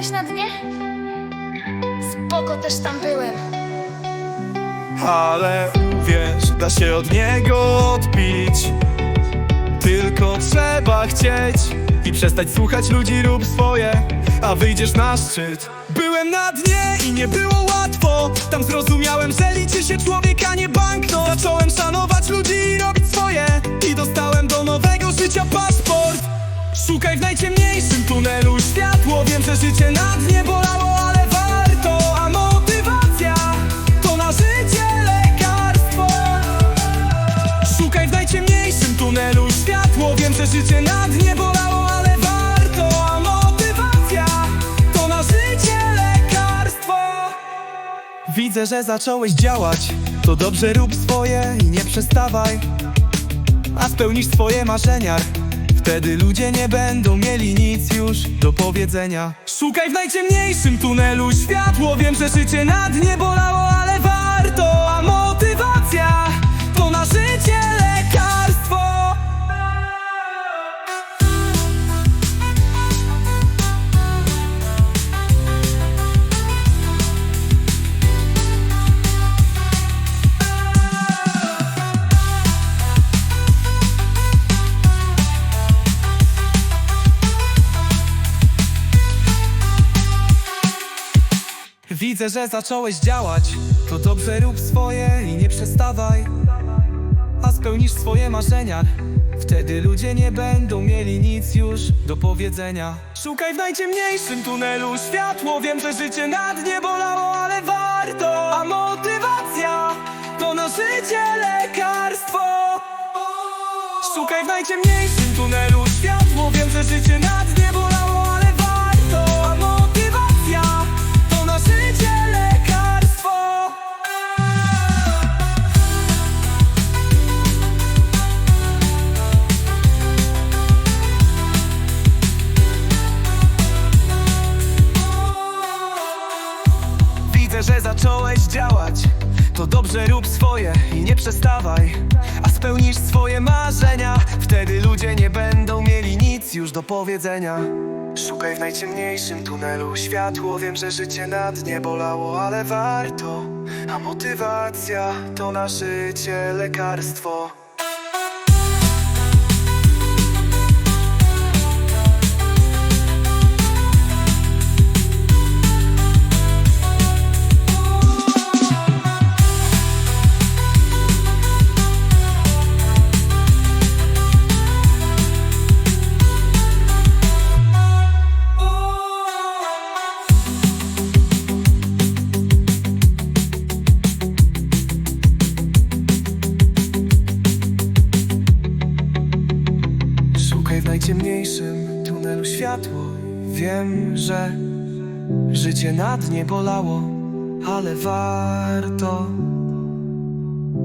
jesteś na dnie? Spoko, też tam byłem. Ale wiesz, da się od niego odbić. Tylko trzeba chcieć I przestać słuchać ludzi, rób swoje A wyjdziesz na szczyt. Byłem na dnie i nie było łatwo. Tam zrozumiałem, że liczy się człowiek, a nie banknot. Zacząłem szanować ludzi i robić swoje. I dostałem do nowego życia paszport. Szukaj w najciemniejszym życie na dnie bolało, ale warto A motywacja to na życie lekarstwo. Widzę, że zacząłeś działać. To dobrze rób swoje i nie przestawaj A spełnisz swoje marzenia. Wtedy ludzie nie będą mieli nic już do powiedzenia. Szukaj w najciemniejszym tunelu światło. Wiem, że życie na dnie bolało, ale warto Widzę, że zacząłeś działać. To dobrze rób swoje i nie przestawaj. A spełnisz swoje marzenia. Wtedy ludzie nie będą mieli nic już do powiedzenia. Szukaj w najciemniejszym tunelu światło. Wiem, że życie na dnie bolało, ale warto. A motywacja to na życie lekarstwo. Szukaj w najciemniejszym tunelu światło. Wiem, że życie na dnie Że zacząłeś działać. To dobrze rób swoje i nie przestawaj A spełnisz swoje marzenia. Wtedy ludzie nie będą mieli nic już do powiedzenia. Szukaj w najciemniejszym tunelu światło. Wiem, że życie na dnie bolało, ale warto. A motywacja to na życie lekarstwo W najciemniejszym tunelu światło. Wiem, że życie na dnie bolało Ale warto.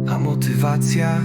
A motywacja